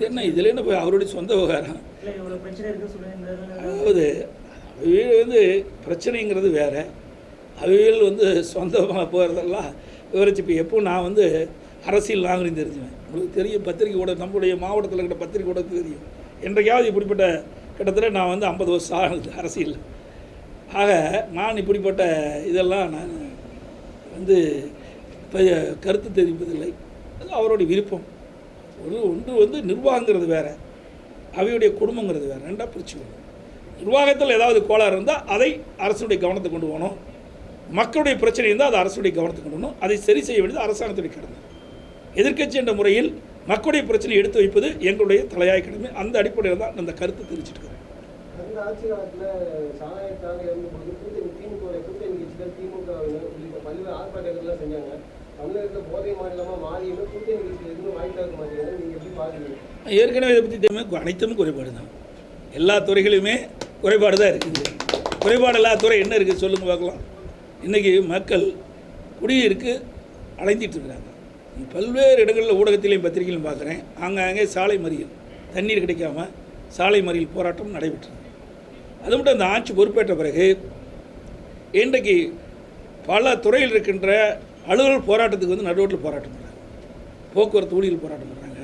இது என்ன இதில் என்ன போய் அவருடைய சொந்த விவகாரம்? அதாவது அவைகள் வந்து பிரச்சனைங்கிறது வேற. அவைகள் வந்து சொந்தமாக போகிறதெல்லாம் விவரிச்சு இப்போ எப்போ நான் வந்து அரசியல் நாகரிகம் தெரிஞ்சுவேன். உங்களுக்கு தெரியும் பத்திரிக்கை கூட நம்முடைய மாவட்டத்தில் இருக்கிற பத்திரிக்கை கூட தெரியும். என்றைக்காவது இப்படிப்பட்ட கிட்டத்தட்ட நான் வந்து ஐம்பது வருஷம் ஆகுது அரசியல். ஆக நான் இப்படிப்பட்ட இதெல்லாம் நான் வந்து கருத்து தெரிவிப்பதில்லை. அது அவருடைய விருப்பம். ஒரு ஒன்று வந்து நிர்வாகங்கிறது வேறு அவையுடைய குடும்பங்கிறது வேறு ரெண்டாக பிரிச்சு நிர்வாகத்தில் ஏதாவது கோளாறு இருந்தால் அதை அரசுடைய கவனத்துக்கு கொண்டு போகணும். மக்களுடைய பிரச்சனை இருந்தால் அது அரசுடைய கவனத்துக்கு கொண்டு வரணும் அதை சரி செய்ய வேண்டியது அரசாங்கத்துடைய கடமை. எதிர்க்கட்சி என்ற முறையில் மக்களுடைய பிரச்சனையை எடுத்து வைப்பது எங்களுடைய தலையாய கடமை. அந்த அடிப்படையில் தான் அந்த கருத்து தெரிவிச்சிட்டு இருக்கிறேன். அந்த ஆட்சி காலத்துல சாராயத்தாக இருந்தபோது கூட்டணி திமுக கூட்டணி கட்சிகள் திமுகவினர் ஆர்ப்பாட்டங்கள்லாம் செஞ்சாங்க. தமிழகத்தில் போதை மாநிலமாக மாறியுமே புதிய கட்சிகள் எதுவும் வாய்ப்பு இருக்க மாட்டேங்குது எப்படி பாக்குறீங்க? ஏற்கனவே இதை பற்றி தெரியுமே அனைத்தும் குறைபாடு தான். எல்லா துறைகளுமே குறைபாடு தான் இருக்குது. குறைபாடு இல்லாத துறை என்ன இருக்குது சொல்லுங்க பார்க்கலாம். இன்றைக்கி மக்கள் குடியிருக்கு அலைஞ்சிட்ருக்குறாங்க பல்வேறு இடங்களில் ஊடகத்திலையும் பத்திரிகையிலும் பார்க்குறேன். ஆங்காங்கே சாலை மறியல் தண்ணீர் கிடைக்காம சாலை மறியல் போராட்டம் நடைபெற்றது. அது மட்டும் அந்த ஆட்சி பொறுப்பேற்ற பிறகு இன்றைக்கு பல துறையில் இருக்கின்ற அலுவலர் போராட்டத்துக்கு வந்து நடுவோட்டில் போராட்டம் பண்ணுறாங்க போக்குவரத்து ஊழியர் போராட்டம் பண்ணுறாங்க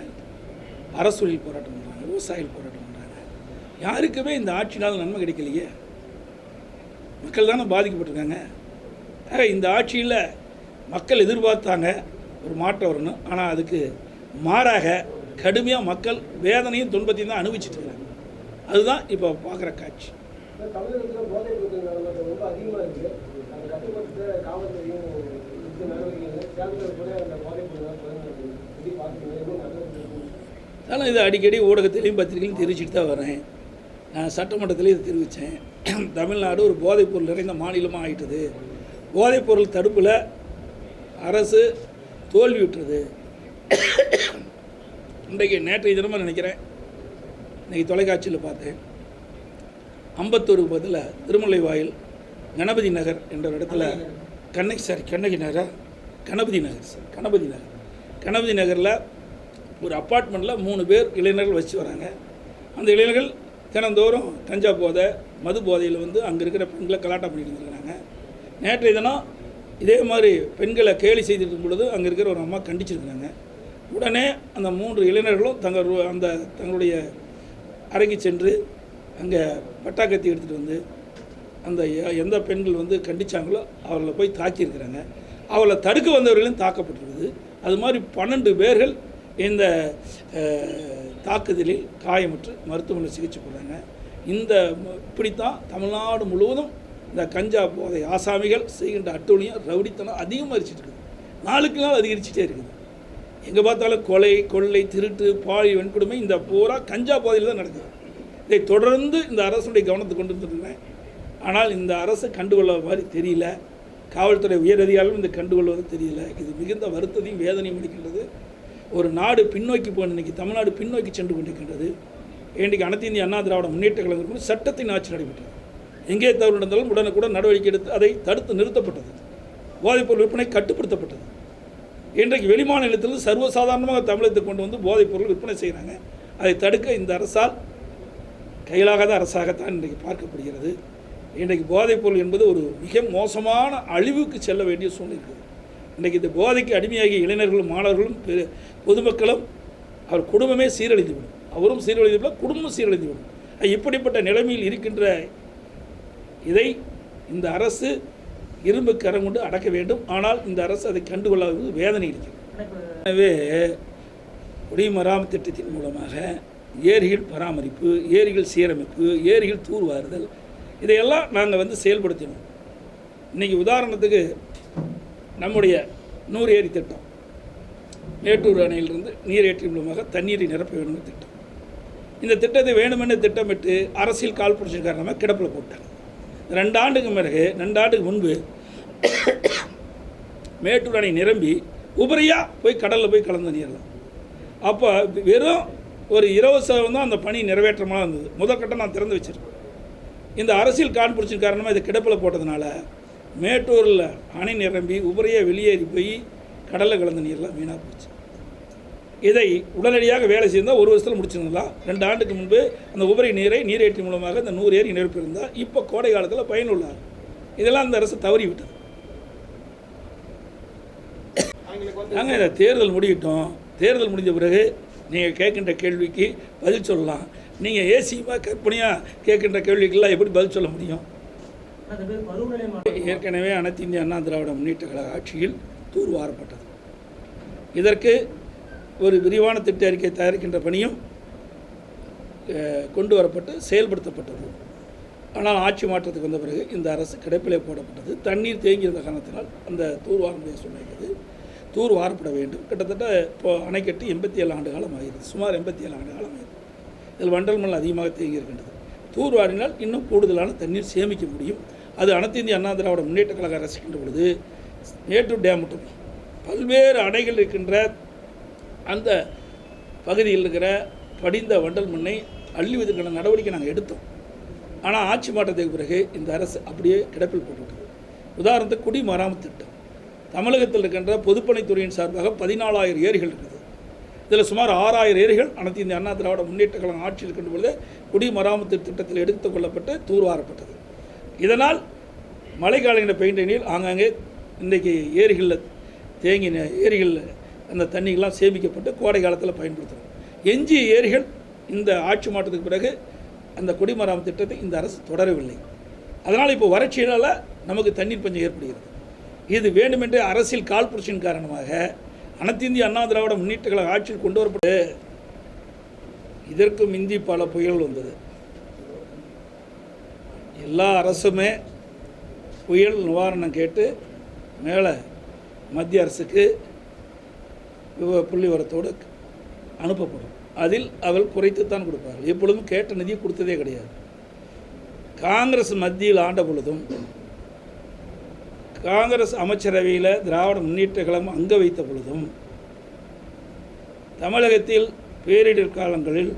அரசு ஊழியர் போராட்டம் பண்ணுறாங்க விவசாயிகள் போராட்டம் பண்ணுறாங்க யாருக்குமே இந்த ஆட்சினால் நன்மை கிடைக்கலையே. மக்கள் தானே பாதிக்கப்பட்டிருக்காங்க. இந்த ஆட்சியில் மக்கள் எதிர்பார்த்தாங்க ஒரு மாற்றம் வரணும். ஆனால் அதுக்கு மாறாக கடுமையாக மக்கள் வேதனையும் துன்பத்தையும் தான் அனுபவிச்சுட்டு இருக்காங்க. அதுதான் இப்போ பார்க்குற காட்சி. தமிழகத்தில் பொருட்கள் ரொம்ப அதிகமாக இருக்குது ஆனால் இது அடிக்கடி ஊடகத்திலையும் பத்திரிகையிலையும் தெரிவிச்சுட்டு தான் வரேன் நான் சட்டமன்றத்திலையும் இதை தெரிவித்தேன். தமிழ்நாடு ஒரு போதைப்பொருள் நிறைந்த மாநிலமாக ஆகிட்டது போதைப்பொருள் தடுப்பில் அரசு தோல்வி இன்றைக்கு நேற்றைய தினமாக நினைக்கிறேன். இன்றைக்கி தொலைக்காட்சியில் பார்த்தேன். அம்பத்தூருக்கு பதில் திருமலை வாயில் கணபதி நகர் என்ற ஒரு இடத்துல கண்ணகி சாரி கண்ணகி நகரா? கணபதி நகர் சார் கணபதி நகர். கணபதி நகரில் ஒரு அப்பார்ட்மெண்ட்டில் மூணு பேர் இளைஞர்கள் வச்சு வராங்க. அந்த இளைஞர்கள் தினந்தோறும் கஞ்சா போதை மது போதையில் வந்து அங்கே இருக்கிற பெண்களை கலாட்டம் பண்ணிட்டு இருந்துருக்கிறாங்க நேற்றைய தினம் இதே மாதிரி பெண்களை கேலி செய்திருக்கும் பொழுது அங்கே இருக்கிற ஒரு அம்மா கண்டிச்சிருக்கிறாங்க. உடனே அந்த மூன்று இளைஞர்களும் தங்கள் அந்த தங்களுடைய அறைக்கு சென்று அங்கே பட்டாக்கத்தி எடுத்துகிட்டு வந்து அந்த எந்த பெண்கள் வந்து கண்டிச்சாங்களோ அவர்களை போய் தாக்கியிருக்கிறாங்க. அவளை தடுக்க வந்தவர்களும் தாக்கப்பட்டிருக்குது. அது மாதிரி பன்னெண்டு பேர்கள் இந்த தாக்குதலில் காயமுற்று மருத்துவமனை சிகிச்சை போடுறாங்க இந்த இப்படித்தான் தமிழ்நாடு முழுவதும் இந்த கஞ்சா போதை ஆசாமிகள் செய்கின்ற அட்டூழியம் ரவுடித்தனம் அதிகமாகிச்சிட்டு இருக்குது. நாளுக்கு நாள் அதிகரிச்சுட்டே இருக்குது. எங்கே பார்த்தாலும் கொலை கொள்ளை திருட்டு பாலி வன்கொடுமை இந்த பூரா கஞ்சா போதையில் தான் நடக்குது. இதை தொடர்ந்து இந்த அரசுடைய கவனத்துக்கு கொண்டு வந்துருக்கிறேன் ஆனால் இந்த அரசு கண்டுகொள்ள மாதிரி தெரியல. காவல்துறை உயரதிகாரிகளும் இந்த கண்டுகொள்வது தெரியல. இது மிகுந்த வருத்தத்தையும் வேதனையும் அளிக்கின்றது. ஒரு நாடு பின்னோக்கி போன இன்னைக்கு தமிழ்நாடு பின்னோக்கி சென்று கொண்டிருக்கின்றது. இன்றைக்கு அனைத்து இந்திய அண்ணா திராவிட முன்னேற்ற கழகம் சட்டத்தின் ஆட்சி நடைபெற்றது. எங்கே தவறு நடந்தாலும் உடனுக்குடன் நடவடிக்கை எடுத்து அதை தடுத்து நிறுத்தப்பட்டது. போதைப்பொருள் விற்பனை கட்டுப்படுத்தப்பட்டது. இன்றைக்கு வெளிமாநிலத்திலிருந்து சர்வசாதாரணமாக தமிழகத்தை கொண்டு வந்து போதைப்பொருள் விற்பனை செய்கிறாங்க அதை தடுக்க இந்த அரசால் கையிலாகாத அரசாகத்தான் இன்றைக்கு பார்க்கப்படுகிறது. இன்றைக்கு போதைப்பொருள் என்பது ஒரு மிக மோசமான அழிவுக்கு செல்ல வேண்டிய சூழ்நிலை. இருக்குது இன்றைக்கு இந்த போதைக்கு அடிமையாகிய இளைஞர்களும் மாணவர்களும் பொதுமக்களும் அவர் குடும்பமே சீரழிந்துவிடும். அவரும் சீரழிந்துவிடும் குடும்பம் சீரழிந்துவிடும். இப்படிப்பட்ட நிலைமையில் இருக்கின்ற இதை இந்த அரசு இரும்பு கரம் கொண்டு அடக்க வேண்டும். ஆனால் இந்த அரசு அதை கண்டுகொள்ளாதது வேதனை இருக்கிறது. எனவே குடிமராமத்து திட்டத்தின் மூலமாக ஏரிகள் பராமரிப்பு ஏரிகள் சீரமைப்பு ஏரிகள் தூர்வாறுதல் இதையெல்லாம் நாங்கள் வந்து செயல்படுத்தினோம். இன்றைக்கி உதாரணத்துக்கு நம்முடைய நூறு ஏரி திட்டம். மேட்டூர் அணையிலிருந்து நீரேற்றி மூலமாக தண்ணீரை நிரப்ப வேணும்னு திட்டம். இந்த திட்டத்தை வேணுமென்று திட்டமிட்டு அரசியல் கால் காரணமாக கிடப்பில் போட்டாங்க. ரெண்டு ஆண்டுக்கு பிறகு ரெண்டு ஆண்டுக்கு முன்பு மேட்டூர் அணை நிரம்பி உபரியாக போய் கடலில் போய் கலந்து நீரலாம் அப்போ வெறும் ஒரு இருபது சதவீதம் அந்த பணி நிறைவேற்றமாக இருந்தது. முதற்கட்டம் நான் திறந்து வச்சுருக்கேன். இந்த அரசியல் காழ்ப்புணர்ச்சியின் காரணமாக இதை கிடப்பில் போட்டதுனால மேட்டூரில் அணை நிரம்பி உபரியாக வெளியேறி போய் கடலில் கலந்த நீர்லாம் வீணாக போச்சு. இதை உடனடியாக வேலை செய்தால் ஒரு வருஷத்தில் முடிச்சிருந்தலாம் ரெண்டு ஆண்டுக்கு முன்பு அந்த உபரி நீரை நீரேற்றி மூலமாக இந்த நூறு ஏரி நிரப்பியிருந்தால் இப்போ கோடை காலத்தில் பயனுள்ளார். இதெல்லாம் அந்த அரசு தவறி விட்டது. நாங்கள் இந்த தேர்தல் முடியட்டும் தேர்தல் முடிஞ்ச பிறகு நீங்கள் கேட்கின்ற கேள்விக்கு பதில் சொல்லலாம். நீங்கள் ஏசியமாக கற்பனையாக கேட்கின்ற கேள்விக்கெல்லாம் எப்படி பதில் சொல்ல முடியும்? ஏற்கனவே அனைத்து இந்திய அண்ணா திராவிட முன்னேற்ற கழக ஆட்சியில் தூர்வாரப்பட்டது இதற்கு ஒரு விரிவான திட்ட அறிக்கை தயாரிக்கின்ற பணியும் கொண்டு வரப்பட்டு செயல்படுத்தப்பட்டது. ஆனால் ஆட்சி மாற்றத்துக்கு வந்த பிறகு இந்த அரசு கிடப்பிலே போடப்பட்டது. தண்ணீர் தேங்கியிருந்த காரணத்தினால் அந்த தூர்வார முடிய சொன்னது தூர் வாரப்பட வேண்டும். கிட்டத்தட்ட இப்போ அணை கட்டி எண்பத்தி ஏழு ஆண்டு காலம் ஆகிறது சுமார் எண்பத்தி ஏழு ஆண்டு காலம் ஆகிறது இதில் வண்டல் மண் அதிகமாக தேங்கி இருக்கின்றது. தூர்வாரினால் இன்னும் கூடுதலான தண்ணீர் சேமிக்க முடியும். அது அனைத்து இந்திய அண்ணா திராவிட முன்னேற்ற கழக ரசிக்கின்ற பொழுது மேட்டூர் டேம் மட்டும் பல்வேறு அணைகள் இருக்கின்ற அந்த பகுதியில் இருக்கிற படிந்த வண்டல் மண்ணை அள்ளிவதற்கான நடவடிக்கை நாங்கள் எடுத்தோம். ஆனால் ஆட்சி மாற்றத்துக்கு பிறகு இந்த அரசு அப்படியே கிடப்பில் போட்டுவிட்டது. உதாரணத்துக்கு குடிமராமத்து திட்டம். தமிழகத்தில் இருக்கின்ற பொதுப்பணித்துறையின் சார்பாக பதினாலாயிரம் ஏரிகள் இருக்குது. இதில் சுமார் ஆறாயிரம் ஏரிகள் அனைத்து இந்த அண்ணா திராவிட முன்னேற்ற கழகம் ஆட்சியில் இருக்கின்ற பொழுது குடிமராமத்து திட்டத்தில் எடுத்துக் கொள்ளப்பட்டு தூர்வாரப்பட்டது. இதனால் மழைக்காலங்களில் பெய்கின்ற ஆங்காங்கே இன்றைக்கு ஏரிகளில் தேங்கின ஏரிகளில் அந்த தண்ணிகள்லாம் சேமிக்கப்பட்டு கோடை காலத்தில் பயன்படுத்தணும் எஞ்சிய ஏரிகள் இந்த ஆட்சி மாற்றத்துக்கு பிறகு அந்த குடிமராமத்து திட்டத்தை இந்த அரசு தொடரவில்லை. அதனால் இப்போ வறட்சியினால் நமக்கு தண்ணீர் பஞ்சம் ஏற்படுகிறது. இது வேண்டுமென்றே அரசியல் காழ்ப்புணர்ச்சியின் காரணமாக அனைத்து இந்திய அண்ணா திராவிட முன்னேற்ற கழக ஆட்சியில் கொண்டு வரப்பட்டு இதற்கு மிந்தி பல புயல் வந்தது. எல்லா அரசுமே புயல் நிவாரணம் கேட்டு மேலே மத்திய அரசுக்கு புள்ளிவரத்தோடு அனுப்பப்படும். அதில் அவள் குறைத்துத்தான் கொடுப்பார்கள். எப்பொழுதும் கேட்ட நிதி கொடுத்ததே கிடையாது. காங்கிரஸ் மத்தியில் ஆண்ட பொழுதும் காங்கிரஸ் அமைச்சரவையில் திராவிட முன்னேற்ற கழகம் அங்க வைத்த பொழுதும் தமிழகத்தில் பேரிடர் காலங்களில்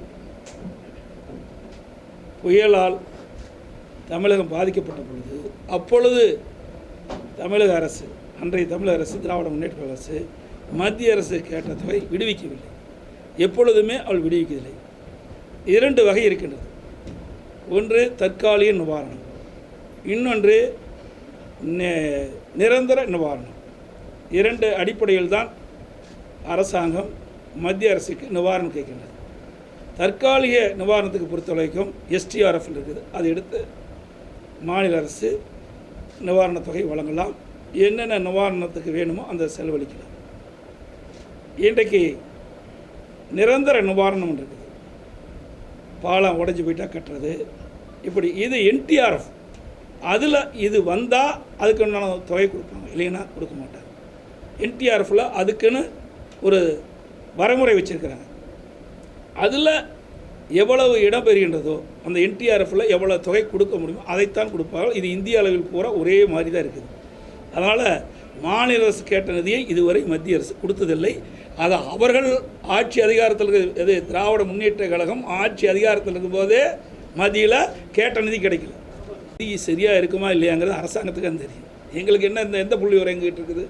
புயலால் தமிழகம் பாதிக்கப்பட்ட பொழுது அப்பொழுது தமிழக அரசு அன்றைய தமிழக அரசு திராவிட முன்னேற்ற அரசு மத்திய அரசு கேட்ட தொகை விடுவிக்கவில்லை. எப்பொழுதுமே அவள் விடுவிக்கவில்லை. இரண்டு வகை இருக்கின்றது. ஒன்று தற்காலிக நிவாரணம். இன்னொன்று நிரந்தர நிவாரணம். இரண்டு அடிப்படையில் தான் அரசாங்கம் மத்திய அரசுக்கு நிவாரணம் கேட்கின்றது. தற்காலிக நிவாரணத்துக்கு பொறுத்தவரைக்கும் எஸ்டிஆர்எஃப் இருக்குது. அதை எடுத்து மாநில அரசு நிவாரணத் தொகை வழங்கலாம். என்னென்ன நிவாரணத்துக்கு வேணுமோ அந்த செலவழிக்கலாம். இன்றைக்கு நிரந்தர நிவாரணம் இருக்குது. பாலம் உடஞ்சி போயிட்டால் கட்டுறது. இப்படி இது என்டிஆர்எஃப் அதில் இது வந்தால் அதுக்கு உண்டான தொகை கொடுப்பாங்க. இல்லைன்னா கொடுக்க மாட்டாங்க. என்டிஆர்எஃப்பில் அதுக்குன்னு ஒரு வரைமுறை வச்சுருக்கிறாங்க. அதில் எவ்வளவு இடம் பெறுகின்றதோ அந்த என்டிஆர்எஃப்பில் எவ்வளோ தொகை கொடுக்க முடியுமோ அதைத்தான் கொடுப்பார்கள். இது இந்திய அளவில் பூரா ஒரே மாதிரி தான் இருக்குது. அதனால் மாநில அரசு கேட்ட நிதியை இதுவரை மத்திய அரசு கொடுத்ததில்லை. அதை அவர்கள் ஆட்சி அதிகாரத்தில் இது திராவிட முன்னேற்ற கழகம் ஆட்சி அதிகாரத்தில் இருக்கும்போதே மத்தியில் கேட்ட நிதி கிடைக்கல. சரியாக இருக்குமா இல்லையாங்கிறது அரசாங்கத்துக்கு தான் தெரியும். எங்களுக்கு என்ன இந்த எந்த புள்ளி வரை எங்கிட்ட இருக்குது?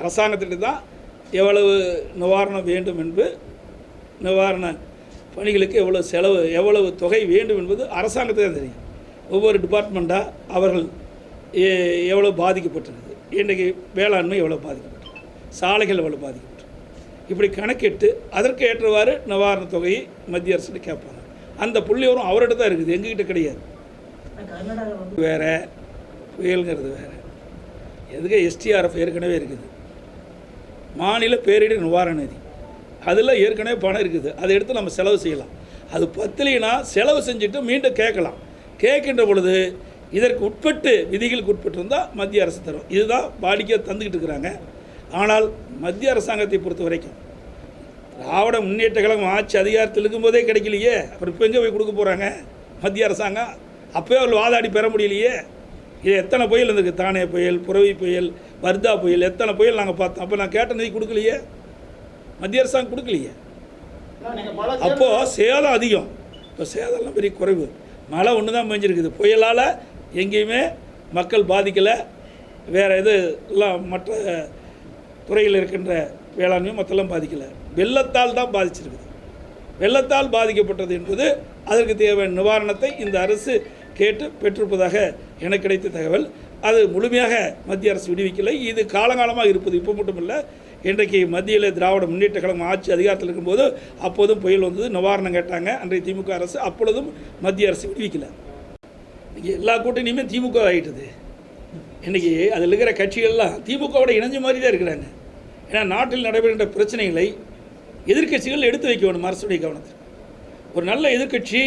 அரசாங்கத்திட்ட தான் எவ்வளவு நிவாரணம் வேண்டும் என்பது நிவாரண பணிகளுக்கு எவ்வளோ செலவு எவ்வளவு தொகை வேண்டும் என்பது அரசாங்கத்துக்கு தான் தெரியும். ஒவ்வொரு டிபார்ட்மெண்ட்டாக அவர்கள் எவ்வளோ பாதிக்கப்பட்டிருக்குது இன்றைக்கி வேளாண்மை எவ்வளோ பாதிக்கப்பட்டிருக்கு சாலைகள் எவ்வளோ பாதிக்கப்பட்டிருக்கு. இப்படி கணக்கிட்டு அதற்கு ஏற்றவாறு நிவாரணத் தொகையை மத்திய அரசு கேட்பாங்க. அந்த புள்ளிவரம் அவர்கிட்ட தான் இருக்குது எங்ககிட்ட கிடையாது. வேற புயலுங்கிறது வேற. எதுக்கு? எஸ்டிஆர்எஃப் ஏற்கனவே இருக்குது. மாநில பேரிடர் நிவாரண நிதி. அதில் ஏற்கனவே பணம் இருக்குது. அதை எடுத்து நம்ம செலவு செய்யலாம். அது பத்தலைனா செலவு செஞ்சுட்டு மீண்டும் கேட்கலாம். கேட்கின்ற பொழுது இதற்கு உட்பட்டு விதிகளுக்கு உட்பட்டு இருந்தால் மத்திய அரசு தரும். இதுதான் வாடிக்கை தந்துக்கிட்டு இருக்கிறாங்க. ஆனால் மத்திய அரசாங்கத்தை பொறுத்த வரைக்கும் திராவிட முன்னேற்ற கழகம் ஆட்சி அதிகாரத்தில் இருக்கும்போதே கிடைக்கலையே. அப்புறம் இப்போ எங்கே போய் கொடுக்க போகிறாங்க மத்திய அரசாங்கம் அப்போயே அவர்கள் வாதாடி பெற முடியலையே? இது எத்தனை புயல் இருந்திருக்கு? தானே புயல் புறவி புயல் வர்தா புயல் எத்தனை புயல் நாங்கள் பார்த்தோம். அப்போ நான் கேட்ட நிதி கொடுக்கலையே? மத்திய அரசாங்கம் கொடுக்கலையே? அப்போது சேதம் அதிகம். இப்போ சேதம்லாம் பெரிய குறைவு. மழை ஒன்று தான் பெஞ்சிருக்குது. புயலால் எங்கேயுமே மக்கள் பாதிக்கலை. வேறு இது எல்லாம் மற்ற துறையில் இருக்கின்ற வேளாண்மையும் மற்றெல்லாம் பாதிக்கலை. வெள்ளத்தால் தான் பாதிச்சிருக்குது. வெள்ளத்தால் பாதிக்கப்பட்டது என்பது அதற்கு தேவையான நிவாரணத்தை இந்த அரசு கேட்டு பெற்றிருப்பதாக எனக்கு கிடைத்த தகவல். அது முழுமையாக மத்திய அரசு விடுவிக்கலை. இது காலங்காலமாக இருப்பது. இப்போ மட்டும் இல்லை இன்றைக்கு மத்தியில் திராவிட முன்னேற்ற கழகம் ஆட்சி அதிகாரத்தில் இருக்கும்போது அப்போதும் புயல் வந்தது. நிவாரணம் கேட்டாங்க. அன்றைய திமுக அரசு அப்பொழுதும் மத்திய அரசு விடுவிக்கலை. இன்றைக்கி எல்லா கூட்டணியுமே திமுக ஆகிட்டது இன்றைக்கி அதில் இருக்கிற கட்சிகள்லாம் திமுகவோட இணைஞ்ச மாதிரி தான் இருக்கிறாங்க. ஏன்னா நாட்டில் நடைபெறுகின்ற பிரச்சனைகளை எதிர்க்கட்சிகள் எடுத்து வைக்க வேணும் அரசுடைய கவனத்தில். ஒரு நல்ல எதிர்க்கட்சி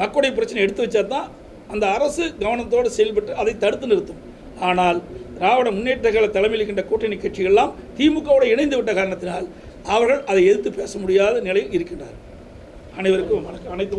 மக்களுடைய பிரச்சனை எடுத்து வச்சா தான் அந்த அரசு கவனத்தோடு செயல்பட்டு அதை தடுத்து நிறுத்தும். ஆனால் திராவிட முன்னேற்ற கழக தலைமையில் இருக்கின்ற கூட்டணி கட்சிகள்லாம் திமுகவோடு இணைந்து விட்ட காரணத்தினால் அவர்கள் அதை எதிர்த்து பேச முடியாத நிலையில் இருக்கின்றார் அனைவருக்கும் வணக்கம். அனைத்து